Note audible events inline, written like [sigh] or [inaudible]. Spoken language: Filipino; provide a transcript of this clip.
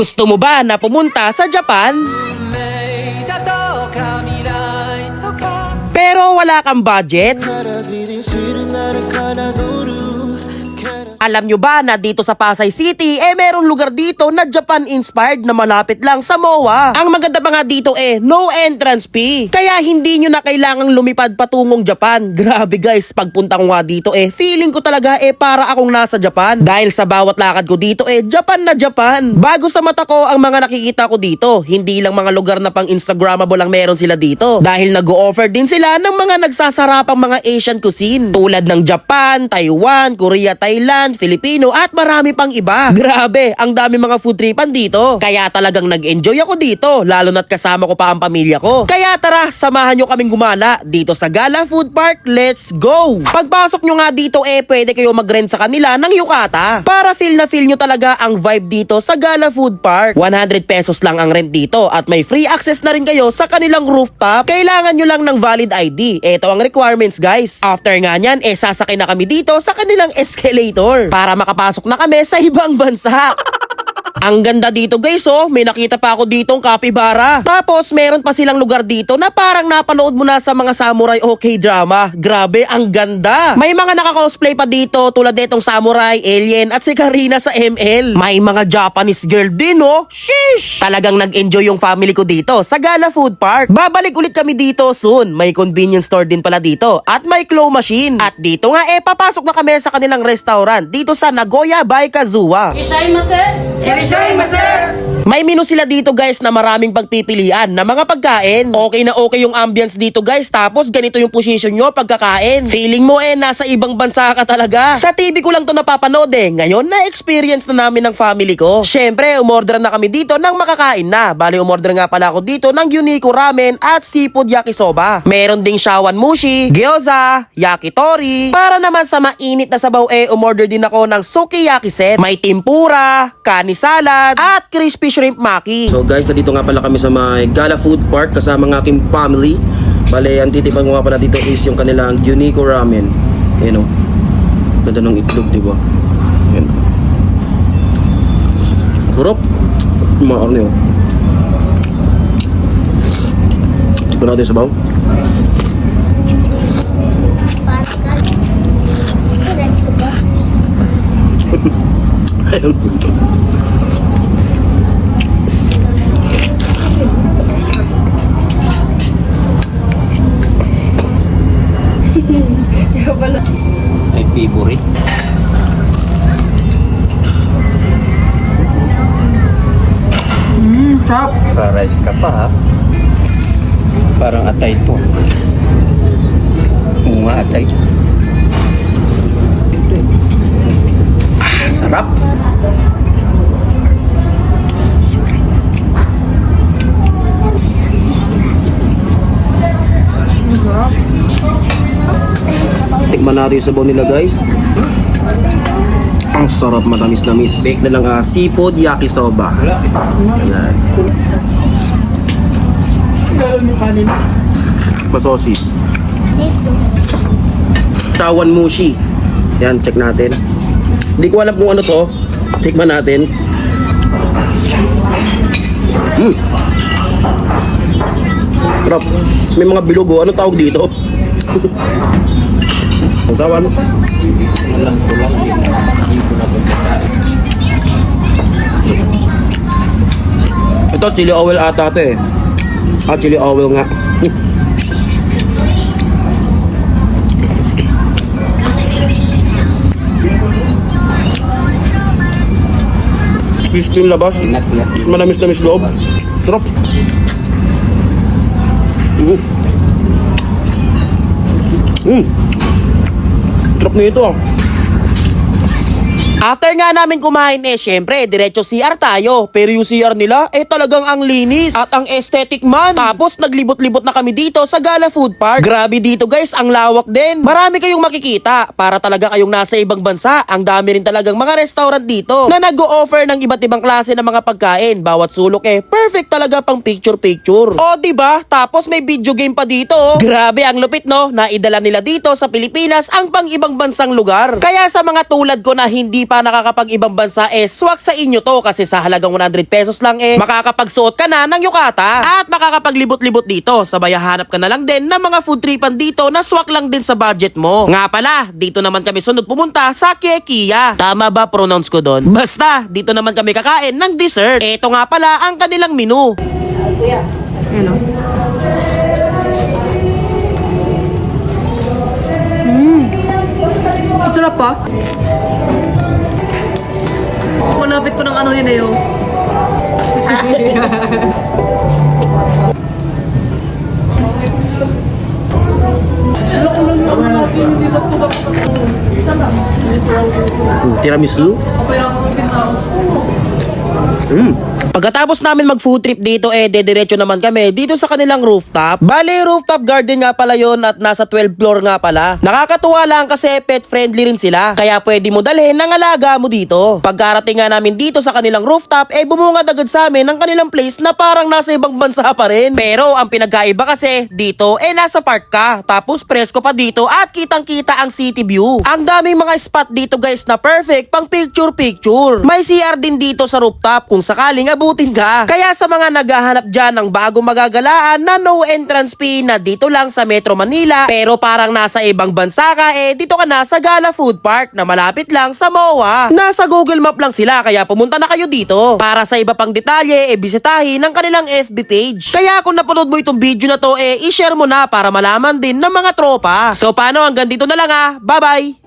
Gusto mo ba na pumunta sa Japan? Pero wala kang budget? Alam nyo ba na dito sa Pasay City, eh merong lugar dito na Japan-inspired na malapit lang sa MOA. Ang maganda pa nga dito eh, no entrance fee. Kaya hindi nyo na kailangang lumipad patungong Japan. [laughs] Grabe guys, pagpunta ko nga dito eh, feeling ko talaga eh para akong nasa Japan. Dahil sa bawat lakad ko dito eh, Japan na Japan. Bago sa mata ko ang mga nakikita ko dito, hindi lang mga lugar na pang Instagrammable ang meron sila dito. Dahil nag-o-offer din sila ng mga nagsasarapang mga Asian cuisine. Tulad ng Japan, Taiwan, Korea, Thailand, Filipino at marami pang iba. Grabe, ang dami mga food tripan dito. Kaya talagang nag-enjoy ako dito, lalo na't kasama ko pa ang pamilya ko. Kaya tara, samahan nyo kaming gumala dito sa Gala Food Park. Let's go! Pagpasok nyo nga dito eh, pwede kayo mag-rent sa kanila ng yukata. Para feel na feel nyo talaga ang vibe dito sa Gala Food Park. 100 pesos lang ang rent dito at may free access na rin kayo sa kanilang rooftop. Kailangan nyo lang ng valid ID. Ito ang requirements guys. After nga nyan, eh sasakay na kami dito sa kanilang escalator para makapasok na kami sa ibang bansa. [laughs] Ang ganda dito guys oh, may nakita pa ako ditong kapibara. Tapos meron pa silang lugar dito na parang napanood mo na sa mga samurai okay drama. Grabe, ang ganda. May mga naka-cosplay pa dito tulad nitong samurai, alien at si Karina sa ML. May mga Japanese girl din oh. Sheesh! Talagang nag-enjoy yung family ko dito sa Gala Food Park. Babalik ulit kami dito soon. May convenience store din pala dito at may claw machine. At dito nga eh papasok na kami sa kanilang restaurant dito sa Nagoya by Kazuwa. It is shame, sir! May menu sila dito guys na maraming pagpipilian na mga pagkain. Okay na okay yung ambience dito guys tapos ganito yung position nyo pagkakain. Feeling mo eh nasa ibang bansa ka talaga. Sa TV ko lang to napapanood eh. Ngayon na-experience na namin ng family ko. Syempre umorder na kami dito ng makakain na. Bali umorder nga pala ako dito ng Unico Ramen at Seafood Yakisoba. Meron ding Shawan Mushi, Gyoza, Yakitori. Para naman sa mainit na sabaw eh umorder din ako ng Sukiyaki set. May tempura, kani salad, at crispy shrimp maki. So guys, nandito nga pala kami sa may Gala Food Park kasama ng aking family. Bale, ang titipan ko nga pala dito is yung kanilang Unico Ramen. Ayan o. Ganda ng itlog, di ba? Ayan. Sarap. Maarne o. Tikpan natin sa baw. [laughs] Ayun. Favorite. Mmm, sarap. Para-rice ka pa, ha? Parang atay to. Oo nga, atay. Ah, sarap. Tikman natin yung sabaw nila guys. Ang sarap matamis-tamis. Bake na lang ah, seafood yakisoba. Ayan. Pasosi. Tawan mushi. Yan, check natin. Hindi ko alam kung ano to. Tikman natin. Hmm. Sarap. Tapos may mga bilugo. Ano tawag dito? [laughs] Ang sawan. Alam ko lang, hindi ko na Ito, chili oil ata ito eh. Ah, chili oil nga. [laughs] Crispy yung labas. Nat-nat Tapos manamis-namis loob. Sarap. Mm. Mm. Sarap nito ah. After nga namin kumain eh, syempre, diretso CR tayo. Pero yung CR nila, eh talagang ang linis. At ang aesthetic man. Tapos naglibot-libot na kami dito sa Gala Food Park. Grabe dito guys, ang lawak din. Marami kayong makikita. Para talaga kayong nasa ibang bansa. Ang dami rin talagang mga restaurant dito na nag-o-offer ng iba't ibang klase ng mga pagkain. Bawat sulok eh, perfect talaga pang picture-picture. O, di ba? Tapos may video game pa dito. oh. Grabe ang lupit no. Naidala nila dito sa Pilipinas ang pang ibang bansang lugar. Kaya sa mga tulad ko na hindi pa nakakapag ibang bansa eh swak sa inyo to kasi sa halagang 100 pesos lang eh makakapagsuot ka na ng yukata at makakapaglibot-libot dito sabay hanap ka na lang din ng mga food tripan dito na swak lang din sa budget mo. Nga pala, dito naman kami sunod pumunta sa Kekia. Tama ba pronounce ko doon? Basta, dito naman kami kakain ng dessert. Ito nga pala ang kanilang menu. Ang sarap pa. Malapit ko ng ano yun eh. oh. Tiramisu? Mm. Pagkatapos namin mag food trip dito eh dediretso naman kami dito sa kanilang rooftop. Bale rooftop garden nga pala yon at nasa 12 floor nga pala. Nakakatuwa lang kasi pet friendly rin sila. Kaya pwede mo dalhin ng alaga mo dito. Pagkarating nga namin dito sa kanilang rooftop eh bumungad agad sa amin ang kanilang place na parang nasa ibang bansa pa rin. Pero ang pinagkaiba kasi dito eh nasa park ka. Tapos presko pa dito at kitang kita ang city view. Ang daming mga spot dito guys na perfect pang picture picture. May CR din dito sa rooftop kung sakaling abutin ka. Kaya sa mga naghahanap dyan ng bago magagalaan na no entrance fee na dito lang sa Metro Manila pero parang nasa ibang bansa ka eh dito ka na sa Gala Food Park na malapit lang sa MOA. Nasa Google Map lang sila kaya pumunta na kayo dito. Para sa iba pang detalye eh bisitahin ang kanilang FB page. Kaya kung napanood mo itong video na to eh i-share mo na para malaman din ng mga tropa. So paano hanggang dito na lang ah. Bye bye!